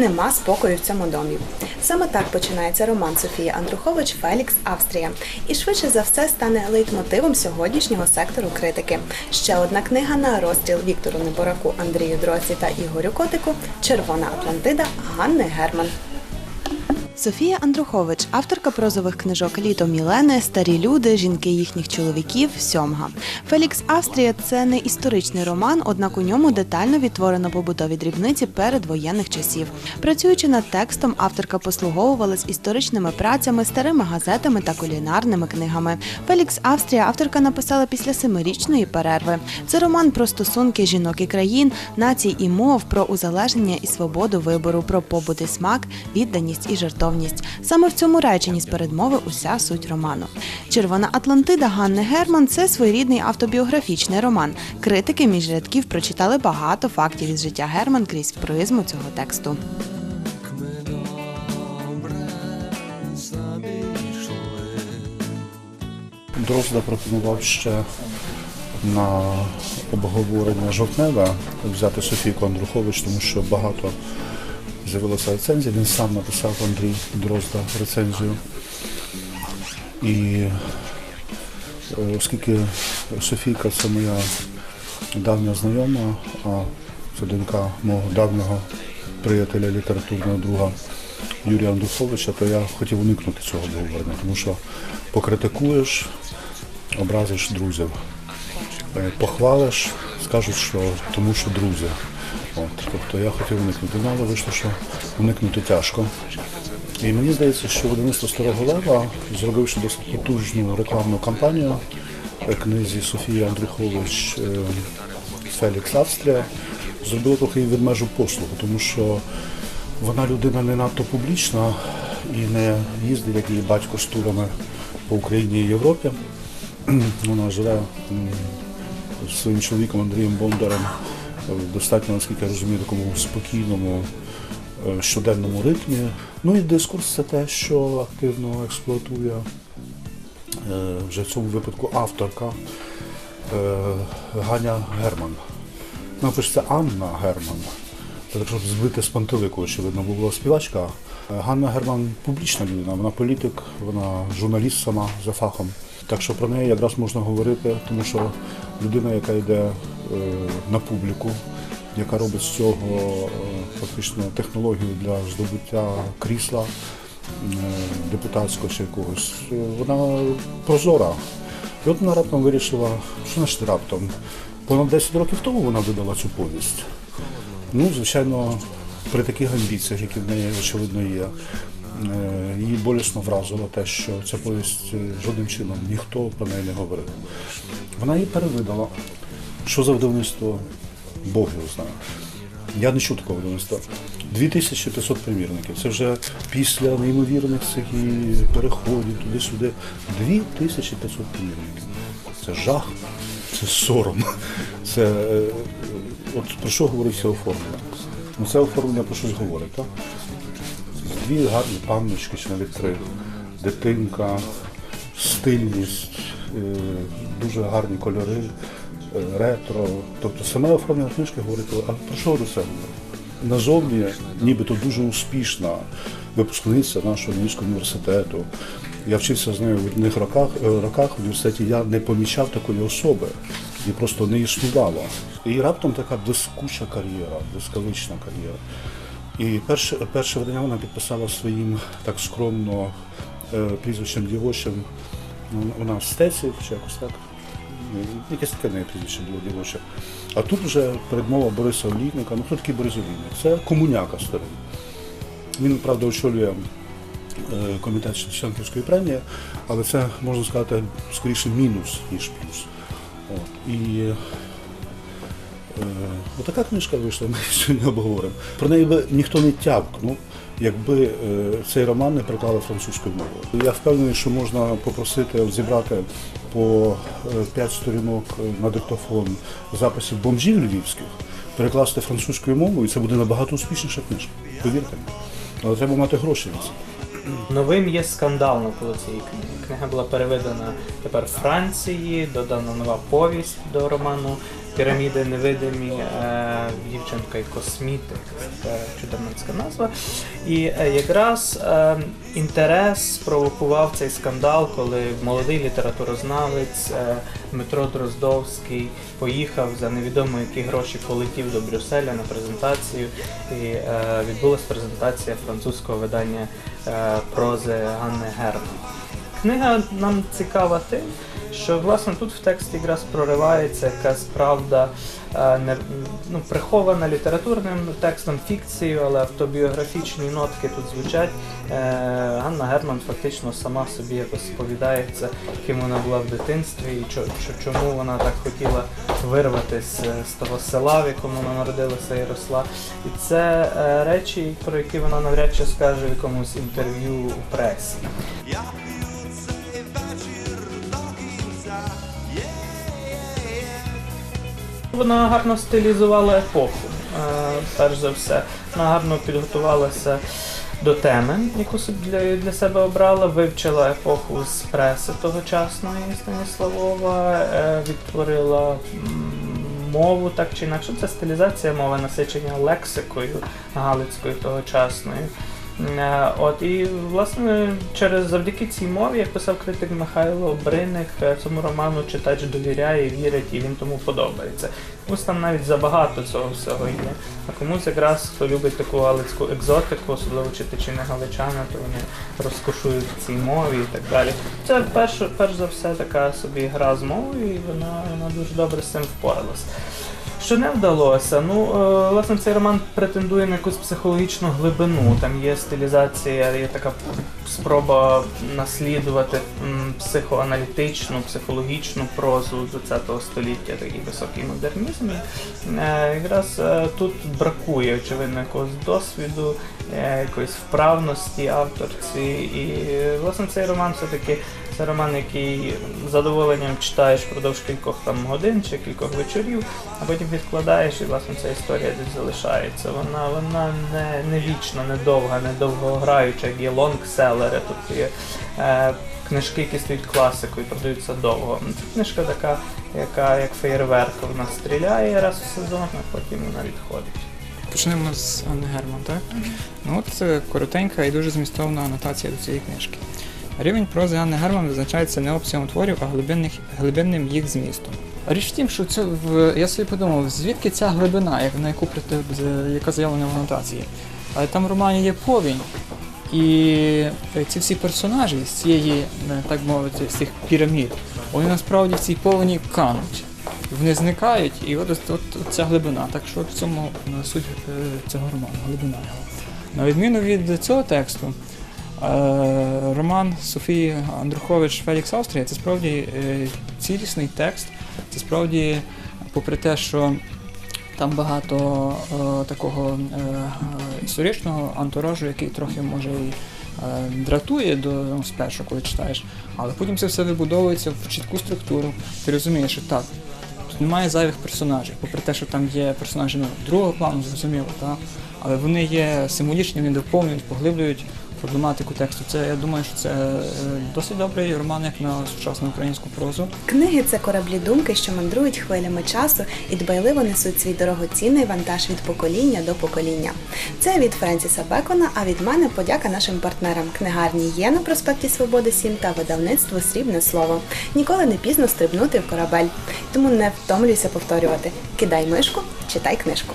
Нема спокою в цьому домі. Саме так починається роман Софії Андрухович Фелікс Австрія. І швидше за все стане лейтмотивом сьогоднішнього сектору критики. Ще одна книга на розстріл Віктору Небораку, Андрію Дросі та Ігорю Котику Червона Атлантида Ганни Герман. Софія Андрухович, авторка прозових книжок Літо Мілени, Старі люди, жінки їхніх чоловіків, Сьомга. Фелікс Австрія це не історичний роман, однак у ньому детально відтворено побутові дрібниці передвоєнних часів. Працюючи над текстом, авторка послуговувалась історичними працями, старими газетами та кулінарними книгами. Фелікс Австрія авторка написала після семирічної перерви. Це роман про стосунки жінок і країн, націй і мов, про узалежнення і свободу вибору, про побут і смак, відданість і жертовність. Саме в цьому реченні з передмови уся суть роману. Червона Атлантида Ганни Герман це своєрідний автобіографічний роман. Критики між рядків прочитали багато фактів із життя Герман крізь призму цього тексту. Дрозда пропонував ще на обговорення жовтневе взяти Софійку Андрухович, тому що багато з'явилося рецензій. Він сам написав Андрій Дрозда рецензію. І е, оскільки Софійка це моя давня знайома, а це донька мого давнього приятеля, літературного друга Юрія Андруховича, то я хотів уникнути цього обговорення, тому що покритикуєш, образиш друзів, Е, похвалиш, скажуть, що тому що друзі. От, тобто я хотів уникнути. Ну, але вийшло, що уникнути тяжко. І мені здається, що видавництво Старого Лева, зробивши досить потужну рекламну кампанію книзі Софії Андрухович е, Фелікс Австрія, зробило трохи відмежу послугу, тому що вона людина не надто публічна і не їздить, як її батько з турами по Україні і Європі. Вона живе зі своїм чоловіком Андрієм Бондарем достатньо, наскільки я розумію, такому спокійному е, щоденному ритмі. Ну і дискурс це те, що активно експлуатує е, вже в цьому випадку авторка е, Ганя Герман. Вона пишеться Анна Герман. Так, щоб збити з пантелику, очевидно, була співачка. Ганна Герман публічна людина, вона політик, вона журналіст сама за фахом. Так що про неї якраз можна говорити, тому що людина, яка йде на публіку, яка робить з цього е, фактично технологію для здобуття крісла е, депутатського чи якогось, е, вона прозора. І от вона раптом вирішила, що значить раптом. Понад 10 років тому вона видала цю повість. Ну, звичайно, при таких амбіціях, які в неї очевидно є, е, її болісно вразило те, що ця повість е, жодним чином ніхто про неї не говорив. Вона її перевидала. Що за видавництво? Бог його знає. Я не чув такого видавництва. 2500 примірників. Це вже після неймовірних цих і переходів туди-сюди. 2500 примірників. Це жах, це сором. Це е, от про що говориться оформлення? Ну це оформлення про щось говорить, так? Дві гарні панночки, чи навіть три. Дитинка, стильність, е, дуже гарні кольори, ретро. Тобто саме оформлення книжки говорить, а про що до себе? Назовні, нібито дуже успішна випускниця нашого Львівського університету. Я вчився з нею в одних роках, е, роках в університеті, я не помічав такої особи, і просто не існувало. І раптом така блискуча кар'єра, блискавична кар'єра. І перше, перше видання вона підписала своїм так скромно е, прізвищем дівочим. Ну, Вона Стеців чи якось так. Ну, Якесь таке прізвище було дівоче. А тут вже передмова Бориса Олійника. Ну хто такий Борис Олійник? Це комуняка старий. Він, правда, очолює е, комітет Шевченківської премії, але це можна сказати скоріше мінус, ніж плюс. От. І Е, Отака книжка вийшла, ми сьогодні обговоримо. Про неї би ніхто не тявкнув, якби е, цей роман не переклали французькою мовою. Я впевнений, що можна попросити зібрати по 5 сторінок е, на диктофон записів бомжів львівських, перекласти французькою мовою, і це буде набагато успішніша книжка. Повірте мені. Але треба мати гроші на це. Новим є скандал навколо цієї книги. Книга була переведена тепер в Франції, додана нова повість до роману. Піраміди невидимі, е, дівчинка і космітик, це чудернацька назва. І е, якраз е, інтерес спровокував цей скандал, коли молодий літературознавець Дмитро Дроздовський поїхав за невідомо які гроші, полетів до Брюсселя на презентацію. І відбулася презентація французького видання прози Ганни Герман. Книга нам цікава тим, що власне тут в тексті якраз проривається якась правда, е, не, ну, прихована літературним текстом, фікцією, але автобіографічні нотки тут звучать. Е, Ганна Герман фактично сама собі якось сповідається, ким вона була в дитинстві і чо- чо- чому вона так хотіла вирватися з того села, в якому вона народилася і росла. І це е, речі, про які вона навряд чи скаже в якомусь інтерв'ю у пресі. Вона гарно стилізувала епоху, е, перш за все. Вона гарно підготувалася до теми, яку для, для себе обрала, вивчила епоху з преси тогочасної Станіславова, е, відтворила мову так чи інакше. Це стилізація мови, насичення лексикою галицькою тогочасною. Е, От і власне через завдяки цій мові, як писав критик Михайло Бриних, е, цьому роману читач довіряє, вірить і він тому подобається. Комусь там навіть забагато цього всього є. А комусь якраз хто любить таку галицьку екзотику, особливо читачі не галичани, то вони розкошують в цій мові і так далі. Це перш, перш за все така собі гра з мовою, і вона, вона дуже добре з цим впоралась. Що не вдалося? Ну, е, власне, цей роман претендує на якусь психологічну глибину. Там є стилізація, є така спроба наслідувати психоаналітичну, психологічну прозу ХХ століття, такий високий модернізм. Е, якраз е, тут бракує, очевидно, якогось досвіду, якоїсь вправності авторці. І, власне, цей роман все-таки це роман, який з задоволенням читаєш впродовж кількох там годин чи кількох вечорів, а потім відкладаєш, і власне ця історія десь залишається. Вона вона не, не вічна, не довга, не довгограюча, як є лонгселери, тобто є е, книжки, які стають класикою, продаються довго. Це книжка така, яка як феєрверк, вона стріляє раз в сезон, а потім вона відходить. Почнемо з Анни Герман, так? Ну от е, коротенька і дуже змістовна анотація до цієї книжки. Рівень прози Анни Герман визначається не обсягом творів, а глибинних, глибинним їх змістом. Річ в тім, що це я собі подумав, звідки ця глибина, як- на яку яка заявлена в анотації. Але там в романі є повінь, і е, ці всі персонажі з цієї, е, так мовити, з цих пірамід, вони насправді в цій повені кануть. Вони зникають, і от, от, от, ця глибина. Так що в цьому е, суть цього роману, глибина його. На відміну від цього тексту, роман Софії Андрухович Фелікс Австрія це справді е, цілісний текст. Це справді, попри те, що там багато е, такого е, е, історичного антуражу, який трохи може і е, дратує до ну, спершу, коли читаєш, але потім це все вибудовується в чітку структуру. Ти розумієш, що так. Немає зайвих персонажів, попри те, що там є персонажі ну, другого плану, зрозуміло, та? але вони є символічні, вони доповнюють, поглиблюють проблематику тексту. Це я думаю, що це е, досить добрий роман, як на сучасну українську прозу. Книги це кораблі думки, що мандрують хвилями часу і дбайливо несуть свій дорогоцінний вантаж від покоління до покоління. Це від Френсіса Бекона, а від мене подяка нашим партнерам книгарні є на проспекті Свободи 7 та видавництво Срібне слово. Ніколи не пізно стрибнути в корабель. Тому не втомлюйся повторювати: кидай мишку, читай книжку.